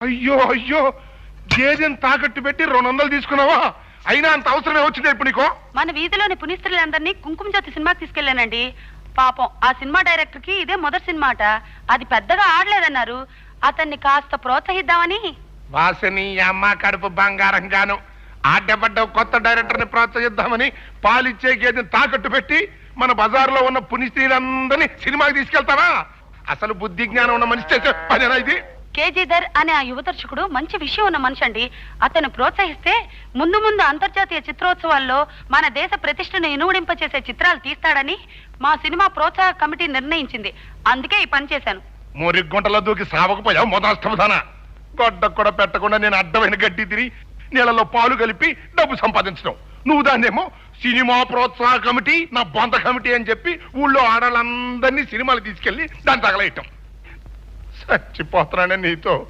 అయ్యో అయ్యో! గేదెని తాకట్టు పెట్టి రెండు వందలు తీసుకున్నావా? అయినా అంత అవసరమే వచ్చింది ఇప్పుడు నీకో? మన వీధిలోని పునిస్త్రులందరినీ కుంకుమ జ్యోతి సినిమాకి తీసుకెళ్ళానండి. పాపం ఆ సినిమా డైరెక్టర్కి ఇదే మొదటి సినిమా అట అది పెద్దగా ఆడలేదన్నారు. అతన్ని కాస్త ప్రోత్సహిద్దామని. వాసని అమ్మ కడుపు బంగారం గాను. ఆడ్డపడ్డ కొత్త డైరెక్టర్ని ప్రోత్సహిద్దామని పాలిచ్చే గేదెని తాకట్టు పెట్టి మన బజార్లో ఉన్న పునిస్త్రీలందరినీ సినిమాకి తీసుకెళ్తావా? అసలు బుద్ధి జ్ఞానం ఉన్న మనిషి చేసే పనేనా ఇది? కేజీధర్ అనే ఆ యువ దర్శకుడు మంచి విషయం ఉన్న మనిషి అండి అతను ప్రోత్సహిస్తే ముందు ముందు అంతర్జాతీయ చిత్రోత్సవాల్లో మన దేశ ప్రతిష్టను ఇనువడింపచేసే చిత్రాలు తీస్తాడని మా సినిమా ప్రోత్సాహక కమిటీ నిర్ణయించింది. అందుకే ఈ పని చేశాను. మురి గుంటలో దూకి సావకపోయావు మొదలష్టమదాన గొడ్డ కూడా పెట్టకుండా నేను అడ్డమైన గడ్డి తిని నీళ్ళలో పాలు కలిపి డబ్బు సంపాదించడం. నువ్వు దాన్నేమో సినిమా ప్రోత్సాహ కమిటీ నా బొంత కమిటీ అని చెప్పి ఊళ్ళో ఆడాలందరినీ సినిమాలు తీసుకెళ్ళి దాన్ని తగలేయటం. చచ్చిపోతున్నానే నీతో.